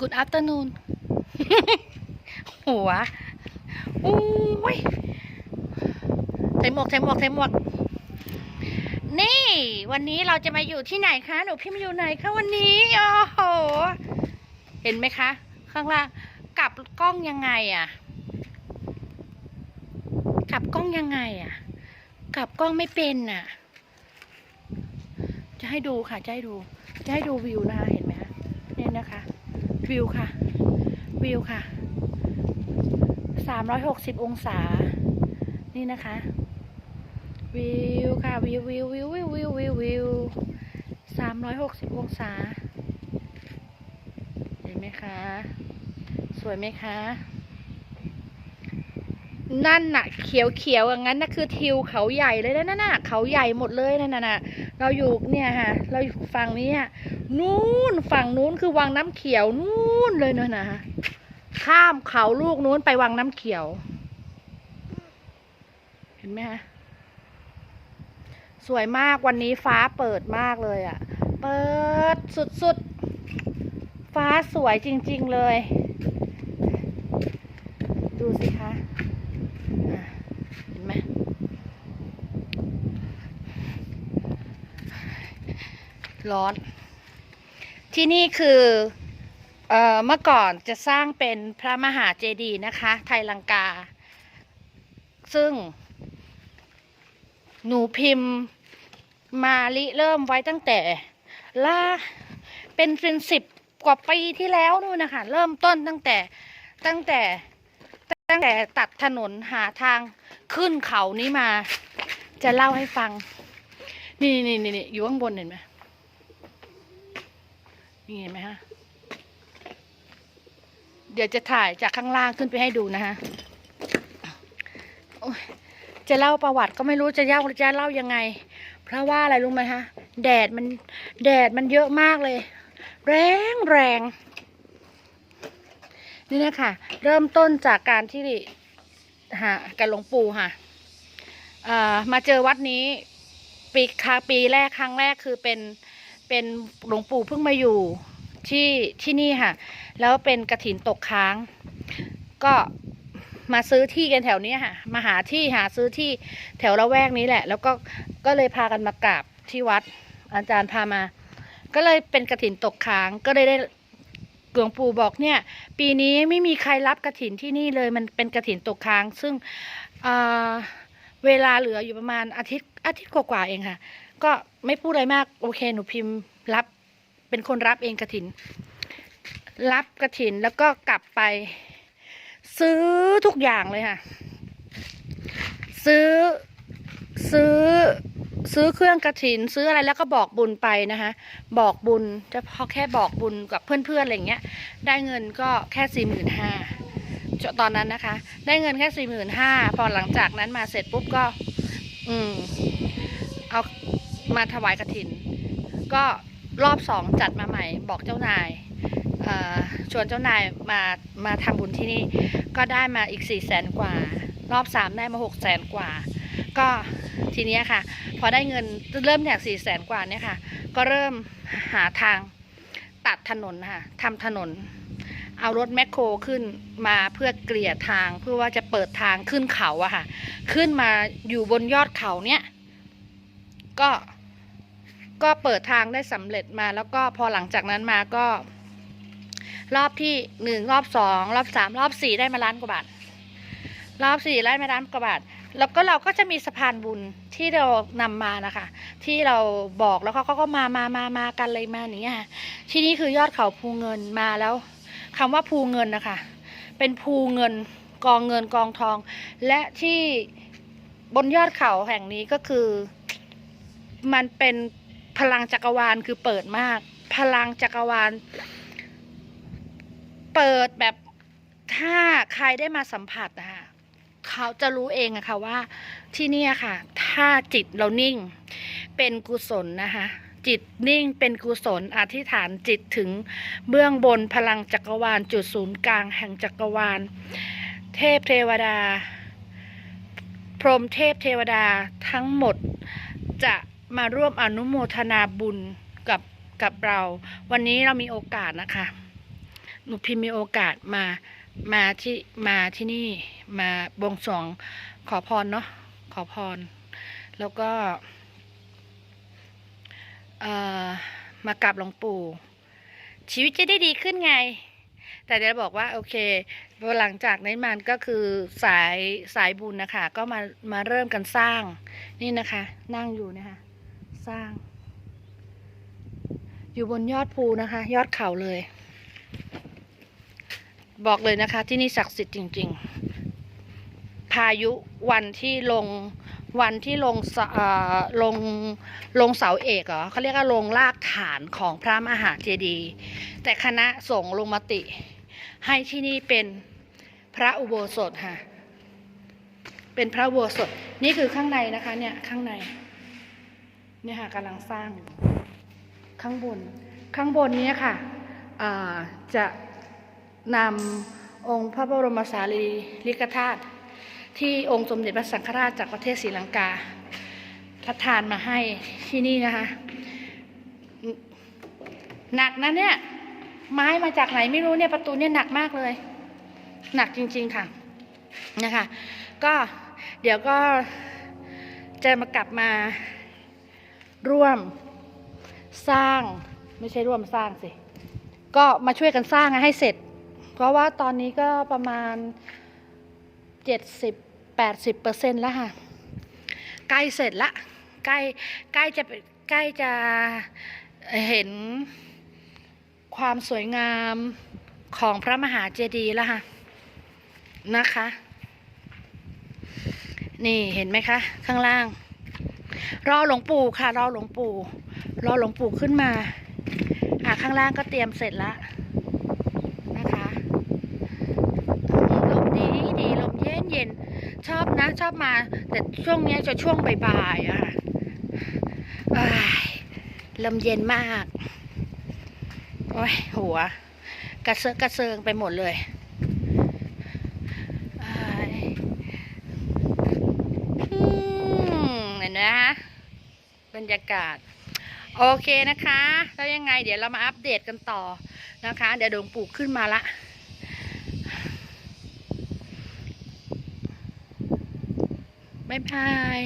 Good afternoon หัวอุ้ยใส่หมวกใส่หมวกใส่หมวก นี่ วันนี้เราจะมาอยู่ที่ไหนคะ หนูพี่มาอยู่ไหนคะวันนี้ โอ้โห เห็นไหมคะ ข้างล่างกลับกล้องยังไงอะกลับกล้องยังไงอะกลับกล้องไม่เป็นน่ะจะให้ดูค่ะ จะให้ดู จะให้ดูวิวนะคะ เห็นไหมคะเนี่ยนะคะ วิวค่ะ วิวค่ะสามร้อยหกสิบองศา นี่นะคะ วิวค่ะ วิววิววิววิววิววิววิวสามร้อยหกสิบองศา เห็นไหมคะ สวยไหมคะ นั่นน่ะ เขียวเขียวอย่างนั้นน่ะคือทิวเขาใหญ่เลยนะนั่นน่ะเขาใหญ่หมดเลยนั่นน่ะเราอยู่เนี่ยค่ะเราอยู่ฝั่งนี้นู้นฝั่งนู้นคือวังน้ำเขียวนู้นเลยเนอะนะฮะข้ามเขาลูกนู้นไปวังน้ำเขียว เห็นไหมฮะสวยมากวันนี้ฟ้าเปิดมากเลยอะ่ะ เปิดสุดๆ ฟ้าสวยจริง ๆ เลย ดูสิคะอะเห็นไหม ร้อน ที่นี่คือเอ่อเมื่อก่อนจะสร้างเป็นพระมหาเจดีย์นะคะ ไทยลังกา ซึ่ง หนูพิมพ์มาลิเริ่มไว้ตั้งแต่ล่าเป็นเป็นสิบกว่าปีที่แล้วนู่นนะคะเริ่มต้นตั้งแต่ตั้งแต่ตั้งแต่ตัดถนนหาทางขึ้นเขานี้มา จะเล่าให้ฟัง นี่นี่นี่นี่อยู่ข้างบนเห็นไหม นี่เห็นไหมฮะ เดี๋ยวจะถ่ายจากข้างล่างขึ้นไปให้ดูนะฮะจะเล่าประวัติก็ไม่รู้จะเล่าจะเล่ายังไง เพราะว่าอะไรรู้ไหมฮะ แดดมันแดดมันเยอะมากเลย แรงแรงนี่นะคะเริ่มต้นจากการที่หากับหลวงปู่ค่ะมาเจอวัดนี้ปีคาปีแรกครั้งแรกคือเป็นเป็นหลวงปู่เพิ่งมาอยู่ ที่ที่นี่ค่ะ แล้วเป็นกระถินตกค้าง ก็มาซื้อที่กันแถวนี้ค่ะ มาหาที่หาซื้อที่แถวละแวกนี้แหละ แล้วก็ก็เลยพากันมากราบที่วัด อาจารย์พามา ก็เลยเป็นกระถินตกค้างก็เลยได้หลวงปู่บอกเนี่ย ปีนี้ไม่มีใครรับกระถินที่นี่เลยมันเป็นกระถินตกค้าง ซึ่งเวลาเหลืออยู่ประมาณอาทิตย์อาทิตย์กว่าๆเองค่ะ ก็ไม่พูดอะไรมากโอเคหนูพิมพ์รับ เป็นคนรับเองกระถิน รับกระถินแล้วก็กลับไป ซื้อทุกอย่างเลยค่ะ ซื้อซื้อซื้อเครื่องกระถิน ซื้ออะไรแล้วก็บอกบุญไปนะคะบอกบุญจะพอแค่บอกบุญกับเพื่อนๆอะไรอย่างเงี้ย ได้เงินก็แค่สี่หมื่นห้าตอนนั้นนะคะ ได้เงินแค่สี่หมื่นห้าพอหลังจากนั้นมาเสร็จปุ๊บก็ อืมเอามาถวายกระถิน ก็ รอบสองจัดมาใหม่ บอกเจ้านายชวนเจ้านายมามาทำบุญที่นี่ ก็ได้มาอีกสี่แสนกว่า รอบสามได้มาหกแสนกว่า ก็ทีนี้ค่ะ พอได้เงินเริ่มจากสี่แสนกว่าเนี่ยค่ะ ก็เริ่มหาทางตัดถนนค่ะทำถนน เอารถแมคโครขึ้นมาเพื่อเกลี่ยทางเพื่อว่าจะเปิดทางขึ้นเขาอะค่ะ ขึ้นมาอยู่บนยอดเขาเนี้ยก็ ก็เปิดทางได้สำเร็จมา แล้วก็พอหลังจากนั้นมาก็ รอบที่หนึ่งรอบสองรอบสามรอบสี่ได้มาล้านกว่าบาทรอบสี่ได้มาล้านกว่าบาทแล้วก็เราก็จะมีสะพานบุญที่เรานำมานะคะ ที่เราบอกแล้วเขาก็มามามามากันเลยมาอย่างเงี้ยค่ะที่นี่คือยอดเขาภูเงินมาแล้วคำว่าภูเงินนะคะ เป็นภูเงินกองเงินกองทอง และที่บนยอดเขาแห่งนี้ก็คือ มันเป็น พลังจักรวาลคือเปิดมาก พลังจักรวาล เปิดแบบถ้าใครได้มาสัมผัสนะคะเขาจะรู้เองอะค่ะว่าที่นี่ค่ะ ถ้าจิตเรานิ่ง เป็นกุศลนะคะ จิตนิ่งเป็นกุศลอธิษฐานจิตถึงเบื้องบนพลังจักรวาล จุดศูนย์กลางแห่งจักรวาล เทพเทวดา พรหมเทพเทวดาทั้งหมดจะ มาร่วมอนุโมทนาบุญกับกับเรา วันนี้เรามีโอกาสนะคะ หนูพิมพ์มีโอกาสมามาที่มาที่นี่มาบวงสรวงขอพรเนาะขอพร แล้วก็เอ่อมากราบหลวงปู่ ชีวิตจะได้ดีขึ้นไง แต่เดี๋ยวบอกว่าโอเคหลังจากนั้นมันก็คือสายสายบุญนะคะ ก็มามาเริ่มกันสร้างนี่นะคะ นั่งอยู่นะคะ สร้าง อยู่บนยอดภูนะคะ ยอดเขาเลย บอกเลยนะคะ ที่นี่ศักดิ์สิทธิ์จริง ๆ พายุวันที่ลงวันที่ลงลงลงเสาเอกเหรอเขาเรียกว่าลงรากฐานของพระมหาเจดีย์แต่คณะสงฆ์ลงมติ ให้ที่นี่เป็นพระอุโบสถค่ะ เป็นพระอุโบสถนี่คือข้างในนะคะเนี่ยข้างใน เนี่ยค่ะกำลังสร้างข้างบน ข้างบนนี้ค่ะจะนำองค์พระบรมสารีริกธาตุที่องค์สมเด็จพระสังฆราชจากประเทศศรีลังกาทัดทานมาให้ที่นี่นะคะ หนักนะเนี่ยไม้มาจากไหนไม่รู้เนี่ยประตูเนี่ยหนักมากเลย หนักจริง ๆค่ะนะคะ ก็เดี๋ยวก็จะมากลับมา ร่วมสร้างไม่ใช่ร่วมสร้างสิ ก็มาช่วยกันสร้างให้เสร็จ เพราะว่าตอนนี้ก็ประมาณเจ็ดสิบแปดสิบเปอร์เซ็นต์แล้วค่ะ ใกล้เสร็จละ ใกล้ใกล้จะใกล้จะเห็นความสวยงามของพระมหาเจดีย์แล้วค่ะนะคะ นี่เห็นไหมคะ ข้างล่าง รอหลวงปู่ค่ะ รอหลวงปู่ รอหลวงปู่ขึ้นมาอะข้างล่างก็เตรียมเสร็จแล้วนะคะลมดีดีลมเย็นเย็นชอบนะ ชอบมา แต่ช่วงนี้จะช่วงบ่ายๆอะค่ะลมเย็นมาก โอ้ยหัว กระเซาะกระเซิงไปหมดเลยอ้ายอืมเห็นไหมคะบ รยากาศ โอเคนะคะ แล้วยังไงเดี๋ยวเรามาอัปเดตกันต่อนะคะ เดี๋ยวดวงปูกขึ้นมาละบ๊ายบาย